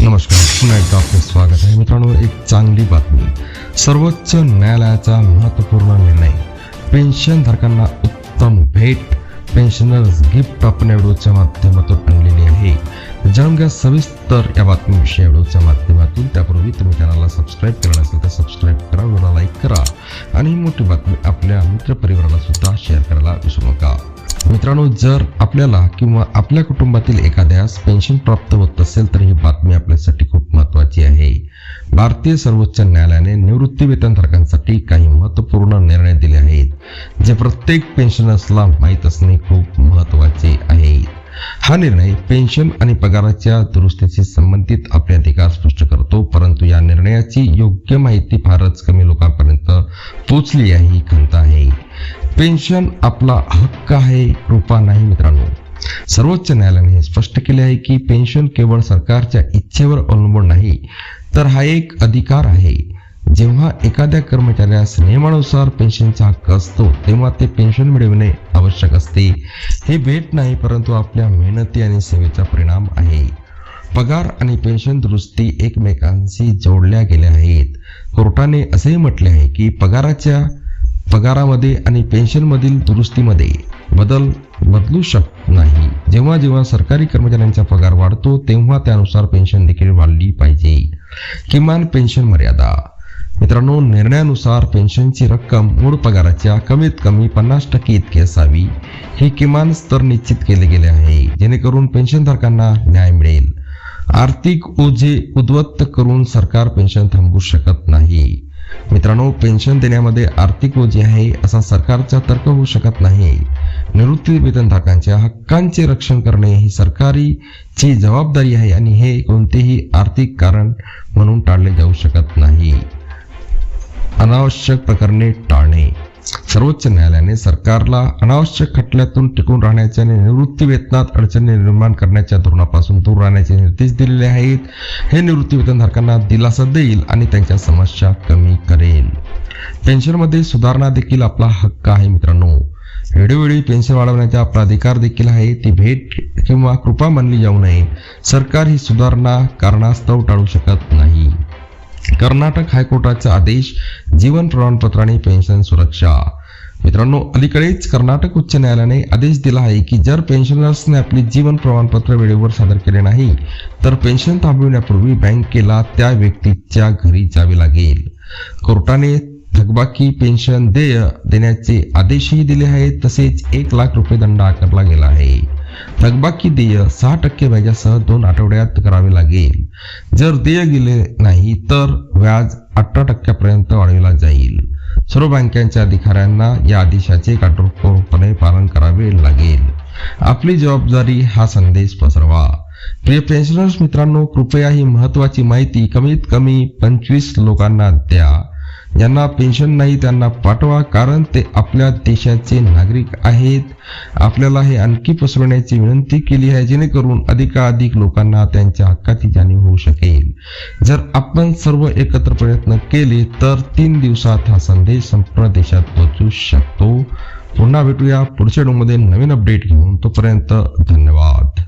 नमस्कार पुन्हा एकदा आपले स्वागत आहे. मित्रांनो एक चांगली बातमी. सर्वोच्च न्यायालयाचा महत्त्वपूर्ण निर्णय. पेन्शनधारकांना उत्तम भेट. पेन्शनर्स गिफ्ट आपण या व्हिडिओच्या माध्यमातून आणलेली आहे. जाणून घ्या सविस्तर या बातमीविषयी या व्हिडिओच्या माध्यमातून त्यापूर्वी तुम्ही चॅनलला सबस्क्राईब केलं असेल तर सबस्क्राईब करा व्हिडिओला लाईक करा. आणि ही मोठी बातमी आपल्या मित्रपरिवाराला सुद्धा शेअर करायला विसरू नका. मित्रांनो जर आपल्याला किंवा आपल्या कुटुंबातील एखाद्यास पेन्शन प्राप्त होत असेल तर ही बातमी आपल्यासाठी खूप महत्त्वाची आहे. भारतीय सर्वोच्च न्यायालयाने निवृत्ती वेतनधारकांसाठी काही महत्त्वपूर्ण निर्णय दिले आहेत जे प्रत्येक पेन्शनर्सला माहीत असणे खूप महत्त्वाचे आहे. हा निर्णय पेन्शन आणि पगाराच्या दुरुस्तीशी संबंधित आपले अधिकार स्पष्ट करतो परंतु या निर्णयाची योग्य माहिती फारच कमी लोकांपर्यंत पोचली आहे ही खंत आहे. पेन्शन आपला हक्क आहे कृपा नाही मित्रांनो. सर्वोच्च न्यायालयाने हे स्पष्ट केले आहे की पेन्शन केवळ सरकारच्या इच्छेवर अवलंबून नाही तर हा एक अधिकार आहे. जेव्हा एखाद्या कर्मचाऱ्यास नियमानुसार पेन्शनचा हक्क असतो तेव्हा ते पेन्शन मिळविणे आवश्यक असते. हे भेट नाही परंतु आपल्या मेहनती आणि सेवेचा परिणाम आहे. पगार आणि पेन्शन दुरुस्ती एकमेकांशी जोडल्या गेल्या आहेत. कोर्टाने असेही म्हटले आहे की पगाराच्या पगारामध्ये आणि पेन्शनमधील दुरुस्तीमध्ये बदल बदलू शकत नाही. जेव्हा जेव्हा सरकारी कर्मचाऱ्यांचा पगार वाढतो तेव्हा त्यानुसार पेन्शन देखील वाढली पाहिजे. किमान पेन्शन मर्यादा. मित्रांनो निर्णयानुसार पेन्शनची रक्कम मूळ पगाराच्या कमीत कमी पन्नास टक्के इतकी असावी. हे किमान स्तर निश्चित केले गेले आहे. जेणेकरून पेन्शनधारकांना न्याय मिळेल. आर्थिक ओझे उद्वत्त करून सरकार पेन्शन थांबवू शकत नाही. मित्रांनो पेन्शन देण्यामध्ये आर्थिक ओझी आहे असा सरकारचा तर्क होऊ शकत नाही. निवृत्ती वेतनधारकांच्या हक्कांचे रक्षण करणे ही सरकारीची जबाबदारी आहे आणि हे कोणतेही आर्थिक कारण म्हणून टाळले जाऊ शकत नाही. अनावश्यक प्रकरणे टाळणे. सर्वोच्च न्यायालयाने सरकारला अनावश्यक खटल्यातून टिकून राहण्याचे आणि निवृत्ती वेतनात अडचणी निर्माण करण्याच्या धोरणापासून दूर राहण्याचे निर्देश दिलेले आहेत. हे निवृत्ती वेतनधारकांना दिलासा देईल आणि त्यांच्या समस्या कमी करेल. पेन्शनमध्ये सुधारणा देखील आपला हक्क आहे मित्रांनो. वेळोवेळी पेन्शन वाढवण्याचा आपला अधिकार देखील आहे. ती भेट किंवा कृपा मानली जाऊ नये. सरकार ही सुधारणा कारणास्तव टाळू शकत नाही. कर्नाटक हायकोर्टाचा आदेश जीवन प्रमाणपत्र आणि पेन्शन सुरक्षा. मित्रांनो अलीकडेच कर्नाटक उच्च न्यायालयाने आदेश दिला आहे की जर पेन्शनर्सने आपले जीवन प्रमाणपत्र वेळेवर सादर केले नाही तर पेन्शन थांबविण्यापूर्वी बँकेला त्या व्यक्तीच्या घरी जावे लागेल. कोर्टाने थकबाकी पेन्शन देय देण्याचे आदेशही दिले आहेत तसेच एक लाख रुपये दंड आकारला गेला आहे. थकबाकी देय सहा टक्के व्याजासह दोन आठवड्यात करावे लागेल. जर देय गेले नाही तर व्याज अठरा टक्क्यापर्यंत वाढविला जाईल. सर्व बँकांच्या अधिकाऱ्यांना या आदेशाचे काटेकोरपणे पालन करावे लागेल. आपली जबाबदारी हा संदेश पसरवा. प्रिय पेन्शनर्स मित्रांनो कृपया ही महत्वाची माहिती कमीत कमी पंचवीस लोकांना द्या. ज्यांना पेन्शन नाही त्यांना पाठवा कारण ते आपल्या देशाचे नागरिक आहेत. आपल्याला हे आणखी पसरवण्याची विनंती केली आहे जेणेकरून अधिकाधिक लोकांना त्यांच्या हक्काची जाणीव होऊ शकेल. जर आपण सर्व एकत्र प्रयत्न केले तर तीन दिवसात हा संदेश संपूर्ण देशात पोहोचू शकतो. पुन्हा भेटूया पुढच्या डोमध्ये नवीन अपडेट घेऊन. तोपर्यंत धन्यवाद.